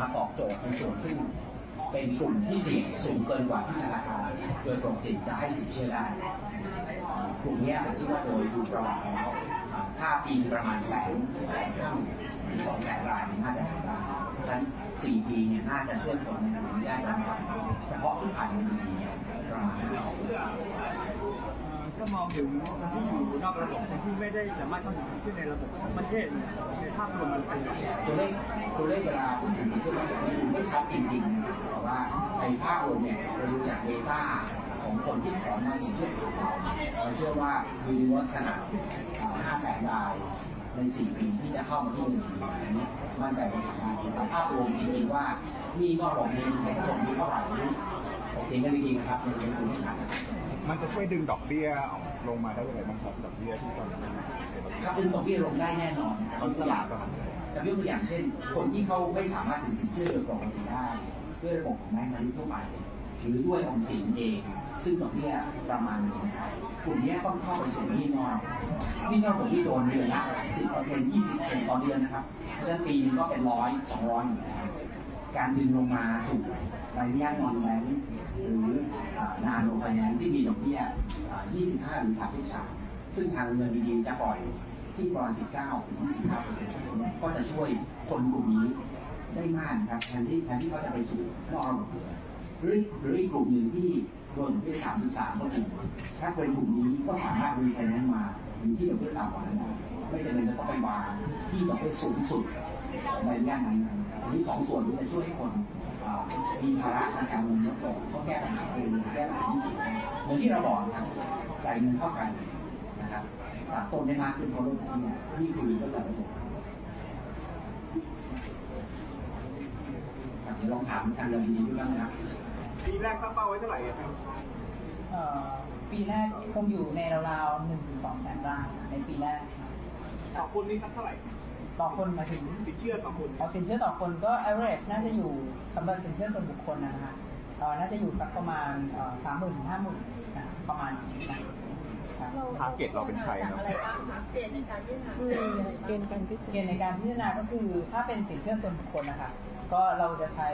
มาตอบโจทย์ในส่วนซึ่เป็นกลุ่มที่เสี่ยงสูงเกินกว่าที่ธนาคารโดยปกติจะให้สินเชื่อได้ กลุ่มนี้ผมคิดว่าโดยดูประวัติแล้วถ้าปีประมาณแสนแสนห้าหรือสองแสนรายน่าจะทำได้เพราะฉะนั้นสี่ปีเนี่ยน่าจะช่วยคนในกลุ่มนี้ได้ประมาณเฉพาะที่ผ่านมาปีเนี่ยประมาณสอง ก็มองถึงคนที่อยู่นอกระบบคนที่ไม่ได้สามารถเข้าถึงที่ในระบบทั้งประเทศเนี่ยในภาพรวมมันเป็นยังไงตัวเลขตัวเลขเวลาพูดถึงสินเชื่อแบบนี้ดูไม่ชัดจริงๆบแต่ว่าในภาพรวมเนี่ยเราดูจากเดต้าของคนที่ขอมาสินเชื่อขอเราเราเชื่อว่ายูนิเวอร์สขนาด5แสนรายใน 4 ปีที่จะเข้ามาที่หนึ่งปีอันนี้มั่นใจว่าทำได้แต่ภาพรวมจริงๆว่านี่ก็บอกเองแต่ถ้าผมมีเท่าไหร่ นี่โอเคกันจริงๆนะครับมันเป็นคุณที่ชัดนะครับมันจะช่วยดึงดอกเบี้ยลงมาได้ยังไงบ้างครับดอกเบี้ยที่ตอนนี้ในระบบครับดึงดอกเบี้ยลงได้แน่นอนนะครับตลาดก็ทำได้จะยกตัวอย่างเช่น คนที่เขาไม่สามารถถึงสินเชื่อโดยปกติได้ด้วยระบบของแบงก์พาณิชย์ทั่วไปหรือด้วยออมสินเอง ซึ่งดอกเบี้ยประมาณหนึงกลุ่มเนี้ยต้องเข้าไปสู่หนี้นอกหนี้นอกผมที่โดนเดือนละ10เปอร์เซ็นต์20เปอร์เซ็นต์ต่อเดือนนะครับเพราะฉะนั้นปีนึงก็เป็นร้อยสองร้อยอยู่แล้ว การดึงลงมาสู่ใบอนุญาตนอนแบงก์หรือนาโนไฟแนนซ์ที่มีดอกเบี้ย 25 หรือ 33 ซึ่งทางเงินดีๆจะปล่อยที่ประมาณ 19 ถึง 25เปอร์เซ็นต์ก็จะช่วยคนกลุ่มนี้ได้มากครับแทนที่แทนที่เขาจะไปสู่นอกระบบหรือหรืออีกกลุ่มหนึ่งที่โดนดอกเบี้ย33ก็จริงถ้าเป็นกลุ่มนี้ก็สามารถรีไฟแนนซ์มาอยู่ที่ดอกเบี้ยต่ำกว่านั้นได้ไม่จำเป็นจะต้องไปวางที่ดอกเบี้ยสูงสุดในุญาตนั้น นนี้สองส่วนนี้จะช่วยให้คนอ่ามีภาระทางการเงินลดลงก็แก้ปัญหาเองแก้ปัญหาที่สิ่งเหมือนที่เราบอกนะครับจ่ายเงินเท่ากันนะครับปรับต้นได้มากขึ้นเพราะลดเนี่ยนี่คือก็จะระบบครับเดี๋ยวลองถามทางเรื่องนี้ดูบ้างนะครับปีแรกตั้งเป้าไว้เท่าไหร่ครับเอ่อปีแรกคงอยู่ในราวๆหนึ่งถึงสองแสนรายในปีแรกครับต่อคนนี้สักเท่าไหร่ ต่อคนหมายถึงติดเชื่อต่อคนเอาสินเชื่อต่อคนก็ average น่าจะอยู่สำหรับสินเชื่อส่วนบุคคลนะฮะเอ่อน่าจะอยู่สักประมาณสามหมื่นถึงห้าหมื่นนะประมาณนี้นะครับทาร์เก็ตเราเป็นใครเนาะอะไรบ้างคะเกณฑ์ในการพิจารณาเกณฑ์การพิจารเกณาณฑ์ในการพิจารณาก็คือถ้าเป็นสินเชื่อส่วนบุคคลนะคะก็เราจะใช้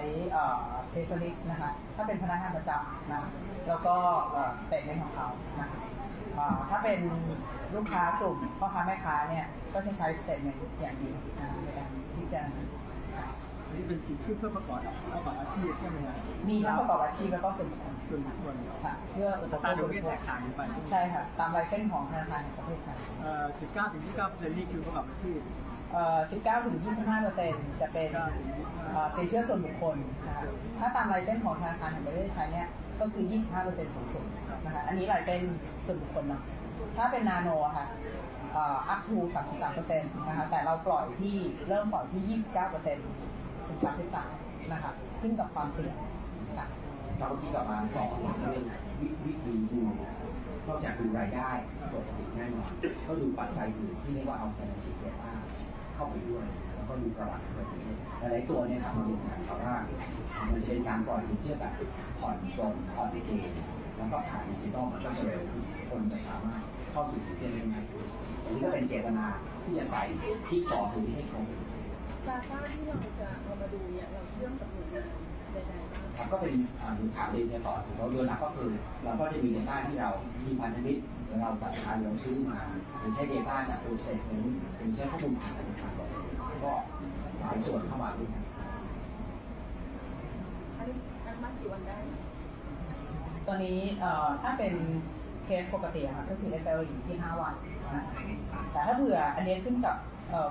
เพสลิปนะคะถ้าเป็นพนักงานประจำนะแล้วก็สเตทเมนต์ของเขานะคะ อ่าถ้าเป็นลูกค้ากลุ่มพ่อค้าแม่ค้าเนี่ยก็จะใช้สเตทเมนต์อย่างเดียวนะคะในการพิจารณาอันนี้เป็นสินเชื่อเพื่อประกอบประกอบอาชีพใช่ไหมครับมีทั้งประกอบอาชีพแล้วก็ส่วนบุคคลส่วนบุคคลค่ะเพื่ออุปโภตราดบอกเบี้ยโภแตคกต่างกันไปใช่ค่ะตามลายเส้นของธนาคารแห่งประเทศไทยเอ่อ19ถึง29เปอร์เซ็นต์นี่คือประกอบอาชีพเอ่อ19ถึง25เปอร์เซ็นต์จะเป็นเอ่อสินเชื่อส่วนบุคคลนะคะถ้าตามลายเส้นของธนาคารแห่งประเทศไทยเนี่ย ก็คือ 25เปอร์เซ็นต์สูงสุดนะคะอันนี้ลายเส้นส่วนบุคคลเนาะถ้าเป็นนาโนอะค่ะอ่อ up to 33เปอร์เซ็นต์นะคะแต่เราปล่อยที่เริ่มปล่อยที่29เปอร์เซ็นต์ถึง33นะคะขึ้นกับความเสี่ยงค่ะเราคิดกลับมาต่อเรื่องวิธีดูนอกจากดูรายได้ปกติแน่นอนก็ดูปัจจัยอื่นที่เรียกว่าเอา financial data เข้าไปด้วย แล้วก็ดูประวัติของประเทศหลายๆตัวเนี่ยครับมันดูกันเพราะว่ามันเช่นการปล่อยสินเชื่อแบบผ่อนตรงผ่อนเกณฑ์แล้วก็ผ่านดิจิตอลมันก็จะเร็วขึ้นคนจะสามารถเข้าถึงสินเชื่อได้ง่ายขึ้นอันนี้ก็เป็นเจตนาที่จะใส่ที่สอนตรงนี้ให้ครบ ดาต้าที่เราจะเอามาดูเนี่ยเราเชื่อมกับหน่วยงาน ครับก็เป็นอ่าหนูถามเรียนเนี่ยต่อเราโดยหลักก็คือเราก็จะมี Data ที่เรามีพันธมิตรเราจัดการเราซื้อมาหรือใช้ Data จากตัวเซตหรือใช้ข้อมูลผ่านธนาคารก็หลายส่วนเข้ามาด้วยกันอันนี้อันมัดกี่วันได้ตัวนี้ถ้าเป็นเคสปกติค่ะก็คือ SL อยู่ที่ 5 วันนะแต่ถ้าเผื่ออันนี้ขึ้นกับ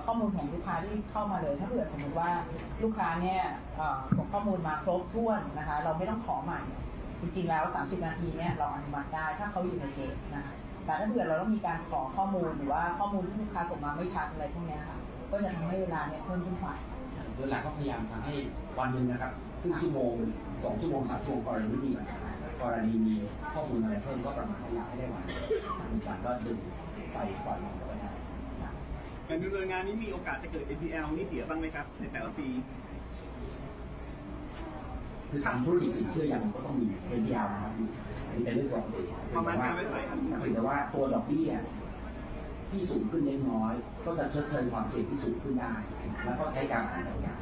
ข้อมูลของลูกค้าที่เข้ามาเลย ถ้าเผื่อสมมติว่าลูกค้าเนี่ยเอ่อส่งข้อมูลมาครบถ้วนนะคะ เราไม่ต้องขอใหม่ จริงๆแล้ว 30 นาทีเนี่ยเราอนุมัติได้ถ้าเขาอยู่ในเกณฑ์นะคะแต่ถ้าเผื่อเราต้องมีการขอข้อมูลหรือว่าข้อมูลที่ลูกค้าส่งมาไม่ชัดอะไรพวกเนี้ยค่ะก็จะทำให้เวลาเนี่ยเพิ่มขึ้นไปโดยหลักก็พยายามทำให้วันหนึ่งนะครับครึ่งชั่วโมงสองชั่วโมงสามชั่วโมงกรณีไม่มีปัญหากรณีมีข้อมูลอะไรเพิ่มก็ประมาณพยายามให้ได้วันทางการก็ดึงใส่ปล่อยลงไปได้ การดำเนินงานนี้มีโอกาสจะเกิด NPL นี่เสียบ้างไหมครับ ในแต่ละปี คือทำธุรกิจสินเชื่ออย่างก็ต้องมีเป็นยาวนะครับอันนี้เป็นเรื่องปกติประมาณการไว้เท่าไหร่ครับ เพียงแต่ว่าตัวดอกเบี้ยที่สูงขึ้นเล็กน้อย ก็จะชดเชยความเสี่ยงที่สูงขึ้นได้ แล้วก็ใช้การอ่านสัญญาณ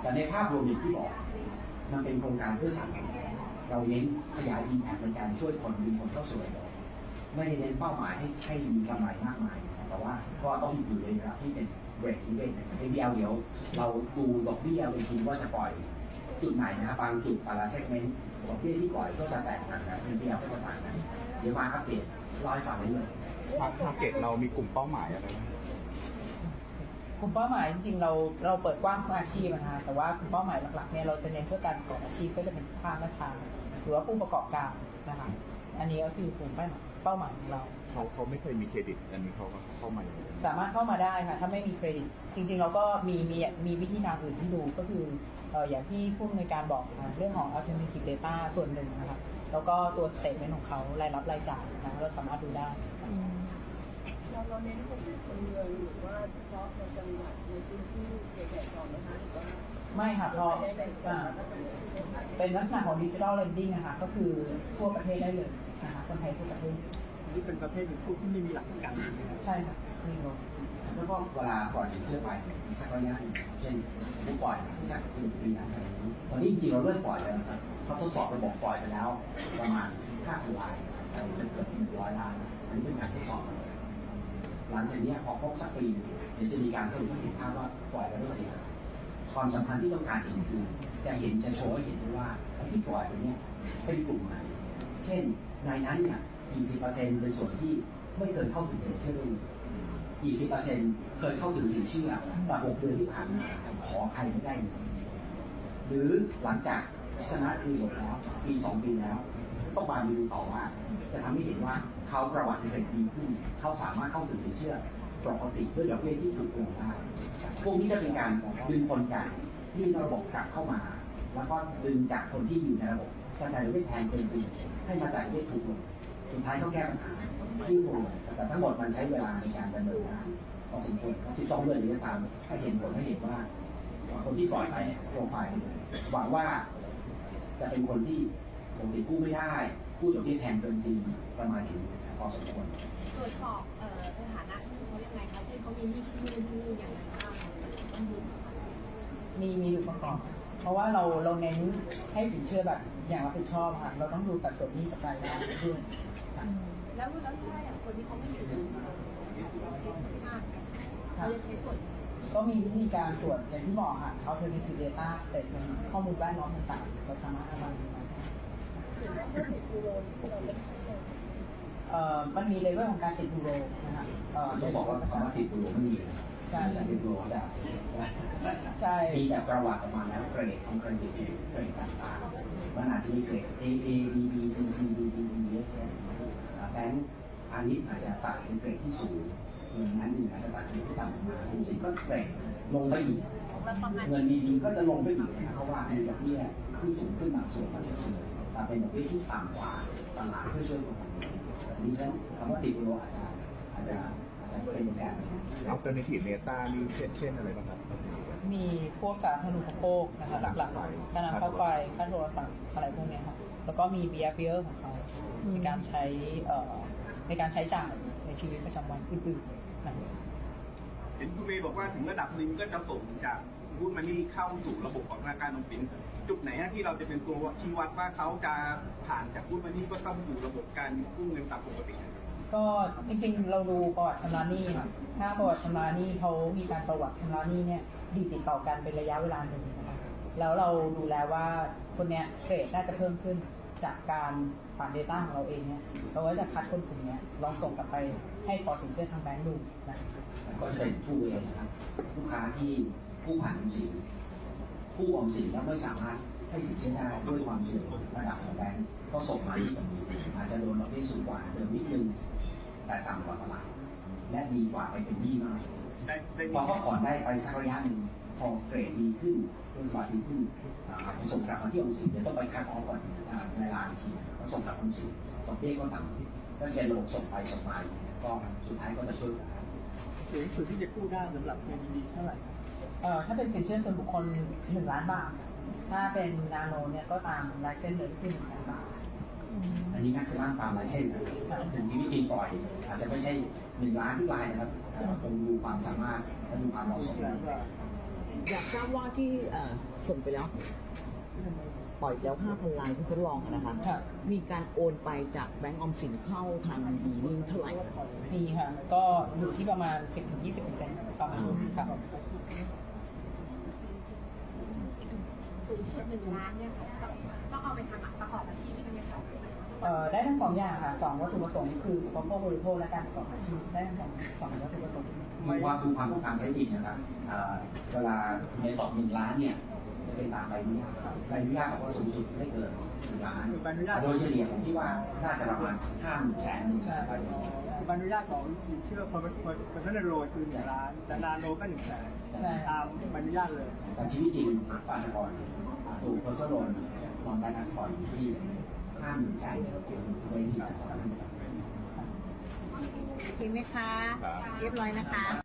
แต่ในภาพรวมอย่างที่บอก มันเป็นโครงการเพื่อสังคมเราเน้นขยายอินแพคในการช่วยคนดึงคนเข้าสู่ระบบไม่ได้เน้นเป้าหมายให้ให้มีกำไรมากมาย แต่ว่าก็ต้องอยู่ในระดับที่เป็นเบรกที่เป็นในเบียเดี๋ยว เราดูดอกเบี้ยเป็นทีว่าจะปล่อยจุดไหนนะครับบางจุดแต่ละเซกเมนต์ดอกเบี้ยที่ปล่อยก็จะแตกต่างกันเป็นเบียก็จะต่างกันเดี๋ยวมาอัปเดตเล่าให้ฟังได้เลยทาร์เก็ตเรามีกลุ่มเป้าหมายอะไรไหมกลุ่มเป้าหมายจริงๆเราเราเปิดกว้างทุกอาชีพนะคะแต่ว่ากลุ่มเป้าหมายหลักๆเนี่ยเราจะเน้นเพื่อการประกอบอาชีพก็จะเป็นค้าแม่ค้าหรือว่าผู้ประกอบการนะคะอันนี้ก็คือกลุ่มเป้าหมาย ของเรา เขาเขาไม่เคยมีเครดิต อันนี้เขาก็เข้ามาอย่างไรสามารถเข้ามาได้ค่ะ ถ้าไม่มีเครดิต จริง ๆ เราก็มีมีมีวิธีทางอื่นที่ดูก็คือเอ่ออย่างที่ผู้อำนวยการบอกค่ะเรื่องของ alternative data ส่วนหนึ่งนะคะแล้วก็ตัว statement ของเขารายรับรายจ่ายนะคะเราสามารถดูได้ เราเราเน้นคนคนเมืองหรือว่าเฉพาะในจังหวัดในพื้นที่ใหญ่ๆก่อนนะคะหรือว่าไม่ค่ะเพราะได้ในอ่าเป็นลักษณะของ digital lending นะคะก็คือทั่วประเทศได้เลย นะคะคนไทยทั่วประเทศนี่เป็นประเภทของผู้ที่ไม่มีหลักประกันใช่ค่ะมีลงแล้วก็เวลาปล่อยสินเชื่อไปอีกสักระยะหนึ่งเช่นสมมติปล่อยอีกสักหนึ่งปีอะไรอย่างนี้ตอนนี้จริงๆเราเริ่มปล่อยแล้วนะครับเขาทดสอบระบบปล่อยไปแล้ว ประมาณ5พันลายแต่จะเกือบหนึ่งร้อยล้านอันนี้เป็นการทดสอบหลังจากเนี้ยพอครบสักปีเดี๋ยวจะมีการสรุปให้เห็นภาพว่าปล่อยไปเท่าไหร่ความสำคัญที่ต้องการเห็นคือ จะเห็นจะโชว์ให้เห็นได้ว่าไอ้ที่ปล่อยไปเนี่ยเป็นกลุ่มไหนเช่น ในนั้นเนี่ยกี่สิบเปอร์เซ็นต์เป็นส่วนที่ไม่เคยเข้าถึงสินเชื่อเลยกี่สิบเปอร์เซ็นต์เคยเข้าถึงสินเชื่อแต่หกเดือนที่ผ่านมาขอใครไม่ได้หรือหลังจากชนะคือหมดแล้วปีสองปีแล้ว ต้องมาดูต่อว่า จะทำให้เห็นว่าเขาประวัติเป็นดีขึ้นเขาสามารถเข้าถึงสินเชื่อปกติด้วยดอกเบี้ยที่ถูกลงได้พวกนี้จะเป็นการดึงคนจากยื่นระบบกลับเข้ามา แล้วก็ดึงจากคนที่อยู่ในระบบ กระจายได้แพงเกินจริงให้มาจ่ายได้ถูกลงสุดท้ายต้องแก้ปัญหาที่ถูกลงแต่ทั้งหมดมันใช้เวลาในการดำเนินงานพอสมควร12เดือนนี้ก็ตามให้เห็นผลให้เห็นว่า คนที่ปล่อยไปเนี่ยโปรไฟล์หวังว่า จะเป็นคนที่ปกติกู้ไม่ได้กู้ดอกเบี้ยแพงเกินจริงประมาณนี้พอสมควรตรวจสอบเอ่อสถานะที่เขายังไงคะที่เขามีหนี้ที่นู่นที่นี่ยังไงบ้างต้องดูมีมีอยู่ประกอบ เพราะว่าเราเราเน้นให้สินเชื่อแบบอย่างรับผิดชอบค่ะเราต้องดูสัดส่วนหนี้กับรายได้ด้วยค่ะแล้วแล้วถ้าอย่างคนที่เขาไม่อยู่ในมากเขาจะใช้ส่วนก็มีวิธีการตรวจอย่างที่บอกค่ะ alternative data statement ข้อมูลแวดล้อมต่างๆเราสามารถเอามาดูได้ถึงเรื่องติดยูโรที่เราไม่ใช่เลยเอ่อมันมีเลเวลของการติดยูโรนะคะเอ่อต้องบอกว่าคำว่าติดตัวไม่มีนะ ใช่แต่ติดตัวจะใช่ มีแต่ประวัติออกมาแล้วเกรดของเครดิตเกรดต่างๆมันอาจจะมีเกรด A A B B C C D D E เยอะแยะแบงก์อันนี้อาจจะตัดเป็นเกรดที่สูงเงินนั้นนี่อาจจะตัดเป็นที่ต่ำลงมาคุณสิก็เกรดลงไปอีกเงินดีๆก็จะลงไปอีกเพราะว่ามีดอกเบี้ยที่สูงขึ้นบางส่วนก็จะสูงแต่เป็นดอกเบี้ยที่ต่ำกว่าตลาดเพื่อช่วยคนแบบนี้แล้วคำว่าติดโลอาจจะอาจจะ อาจจะเป็นแบบนี้อัลเทอร์เนทีฟเนต้านี่เช่นเช่นอะไรบ้างครับ มีพวกสาธารณูปโภคนะคะหลักๆค่าน้ำค่าไฟค่าโทรศัพท์อะไรพวกเนี้ยค่ะแล้วก็มี behavior ของเขาในการใช้เอ่อในการใช้จ่ายในชีวิตประจำวันอื่นๆนะคะเห็นคุณเมย์บอกว่าถึงระดับหนึ่งก็จะส่งจากพูดมันนี่เข้าสู่ระบบของธนาคารออมสิน จุดไหนฮะที่เราจะเป็นตัวชี้วัดว่าเขาจะผ่านจากพูดมันนี่ก็ต้องอยู่ระบบการกู้เงินตามปกตินะครับ ก็จริงๆ เราดูประวัติชำระหนี้ค่ะถ้าประวัติชำระหนี้เขามีการประวัติชำระหนี้เนี่ยดีติดต่อกันเป็นระยะเวลาหนึ่งนะคะแล้วเราดูแล้วว่าคนเนี้ยเกรดน่าจะเพิ่มขึ้นจากการผ่าน Data ของเราเองเนี่ยเราก็จะคัดคนกลุ่มเนี้ยลองส่งกลับไปให้ขอสินเชื่อทางแบงก์ดูนะคะก็จะเป็นผู้เองนะครับลูกค้าที่ผู้ผ่านออมสินผู้ออมสินแล้วไม่สามารถให้สินเชื่อได้ด้วยความเสี่ยงระดับของแบงก์ก็ส่งมาที่ตรงนี้อาจจะโดนดอกเบี้ยสูงกว่าเดิมนิดนึง แต่ต่ำกว่าตลาดและดีกว่าไปเป็นหนี้มากได้ได้พอเขาผ่อนได้ไปสักระยะหนึ่งพอเกรดดีขึ้นคุณสมบัติดีขึ้นอ่าอาจจะส่งกลับมาที่ออมสินเดี๋ยวต้องไปคัดออฟก่อนอ่าในรายอีกทีแล้วส่งกลับออมสินดอกเบี้ยก็ต่ำก็เป็นระบบส่งไปส่งมาอย่างเงี้ยก็สุดท้ายก็จะช่วยกันสูงสุดที่จะกู้ได้สำหรับเงินดีเท่าไหร่ครับเอ่อถ้าเป็นสินเชื่อส่วนบุคคลหนึ่งล้านบาท ถ้าเป็นนาโนเนี่ยก็ตามลายเส้นเลยคือหนึ่งแสนบาท อันนี้แม็กซิมัมตามลายเส้นนะครับถึงชีวิตจริงปล่อย อาจจะไม่ใช่หนึ่งล้านทุกรายนะครับแต่ว่าคงดูความสามารถและดูความเหมาะสมอยากทราบว่าที่เอ่อส่งไปแล้ว ปล่อยแล้ว 5,000ล้านที่ทดลองอะนะคะค่ะมีการโอนไปจากแบงก์ออมสินเข้าทางดีนี่เท่าไหร่มีค่ะ ก็อยู่ที่ประมาณ 10-20%ประมาณค่ะ สูงสุดหนึ่งล้านเนี่ยค่ะต้องเอาไปทำประกอบอาชีพด้วยไหมคะเอ่อได้ทั้งสองอย่างค่ะสองวัตถุประสงค์คืออุปโภคบริโภคและการประกอบอาชีพได้ทั้งสองสองวัตถุประสงค์ ดูความดูความต้องการใช้จริงนะครับเอ่อเวลาในตอบหนึ่งล้านเนี่ย จะเป็นตามใบอนุญาตครับใบอนุญาตบอกว่าสูงสุดไม่เกินหนึ่งล้านใบอนุญาต โดยเฉลี่ยผมคิดว่าน่าจะประมาณห้าหมื่นแสนหนึ่งใบใบอนุญาตของสินเชื่อคนคนนั้นโรคือหนึ่งล้านแต่นาโนก็หนึ่งแสนใช่ตามใบอนุญาตเลยแต่ชีวิตจริงปาสปอร์ตถูกคอนโซลนลองได้พาสปอร์ตที่ห้าหมื่นแสนโดยที่ปาสปอร์ตโอเคไหมคะ เรียบร้อยนะคะ